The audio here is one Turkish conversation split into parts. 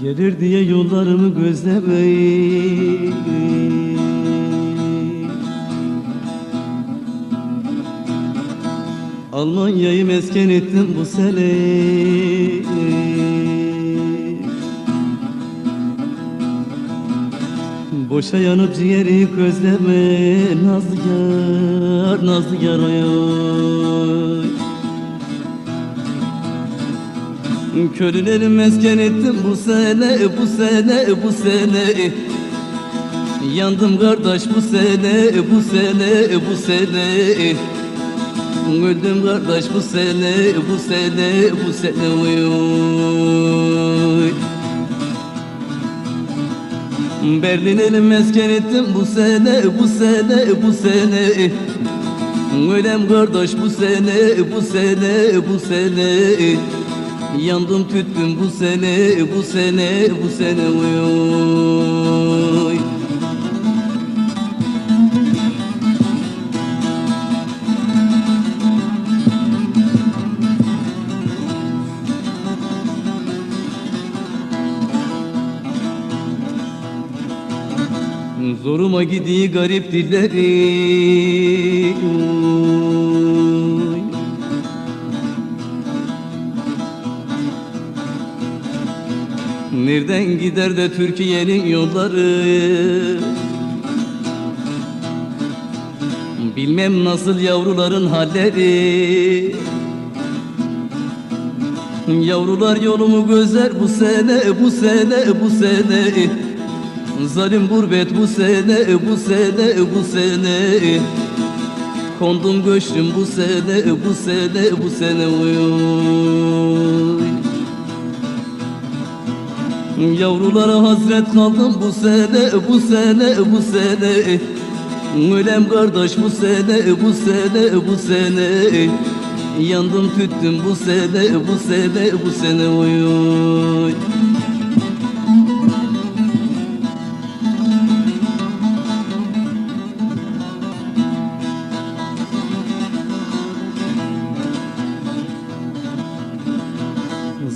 Gelir diye yollarımı gözlemeyin. Almanya'yı mesken ettim bu sene. Boşa yanıp ciğeri közleme Nazlı yar, nazlı yar oy Körüleri mesken ettim bu sene, bu sene, bu sene Yandım kardeş bu sene, bu sene, bu sene Öldüm kardeş bu sene, bu sene, bu sene oy oy Berlin'e mesken ettim bu sene, bu sene, bu sene Ölem kardeş bu sene, bu sene, bu sene Yandım tüttüm bu sene, bu sene, bu sene oy Zoruma gidiği garip dilleri Nereden gider de Türkiye'nin yolları. Bilmem nasıl yavruların halleri. Yavrular yolumu gözler bu sene, bu sene, bu sene. Zalim gurbet bu sene, bu sene, bu sene. Kondum göçtüm bu sene, bu sene, bu sene. Oy. Yavrulara hasret kaldım bu sene, bu sene, bu sene. Ölem kardeş bu sene, bu sene, bu sene. Yandım tüttüm bu sene, bu sene, bu sene. Oy.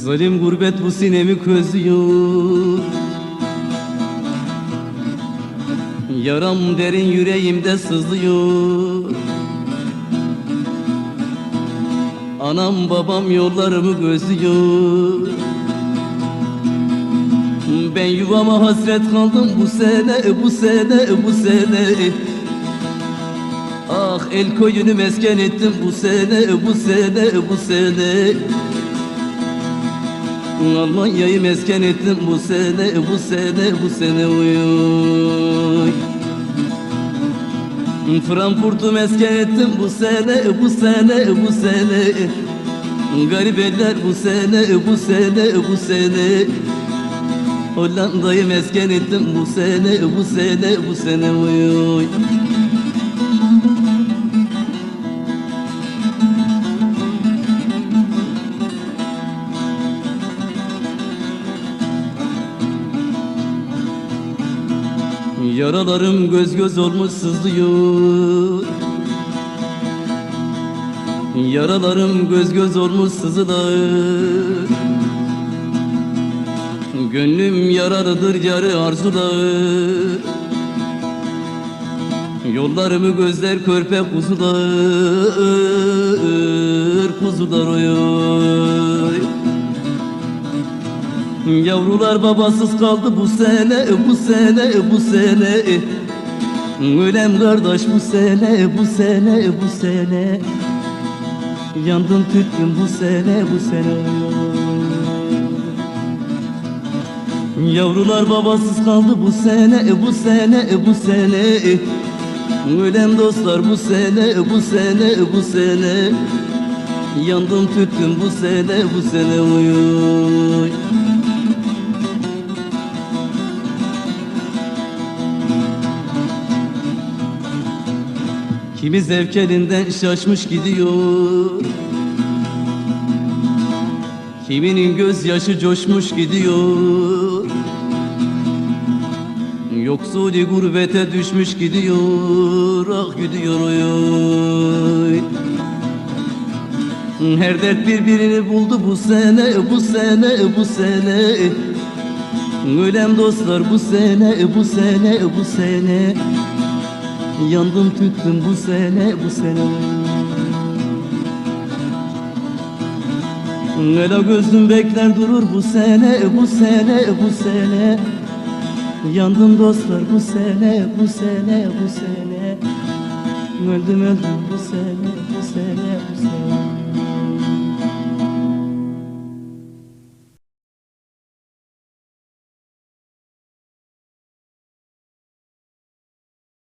Zalim gurbet bu sinemi közlüyor Yaram derin yüreğimde sızlıyor. Anam babam yollarımı gözlüyor. Ben yuvama hasret kaldım bu sene, bu sene, bu sene. Ah el koyunu mesken ettim bu sene, bu sene, bu sene Almanya'yı mesken ettim bu sene, bu sene, bu sene oy. Frankfurt'u mesken ettim bu sene, bu sene, bu sene Garip eller bu sene, bu sene, bu sene Hollanda'yı mesken ettim bu sene, bu sene, bu sene oy Yaralarım göz göz olmuş sızlıyor. Yaralarım göz göz olmuş sızılar Gönlüm yaralıdır yarı arzular Yollarımı gözler körpe kuzular Kuzular oy oy Yavrular babasız kaldı bu sene, bu sene, bu sene Ölem kardeş bu sene, bu sene, bu sene Yandım tüttüm bu sene, bu sene Yavrular babasız kaldı bu sene, bu sene, bu sene Ölem dostlar bu sene, bu sene, bu sene Yandım tüttüm bu sene, bu sene oy Kimi zevk elinden şaşmış gidiyor? Kiminin gözyaşı coşmuş gidiyor? Yoksuli gurbete düşmüş gidiyor Ah gidiyor oy oy. Her dert birbirini buldu bu sene Bu sene bu sene. Ölem dostlar bu sene bu sene bu sene Yandım tüttüm bu sene bu sene. Ela gözüm bekler durur bu sene bu sene bu sene. Yandım dostlar bu sene bu sene bu sene. Öldüm öldüm bu sene bu sene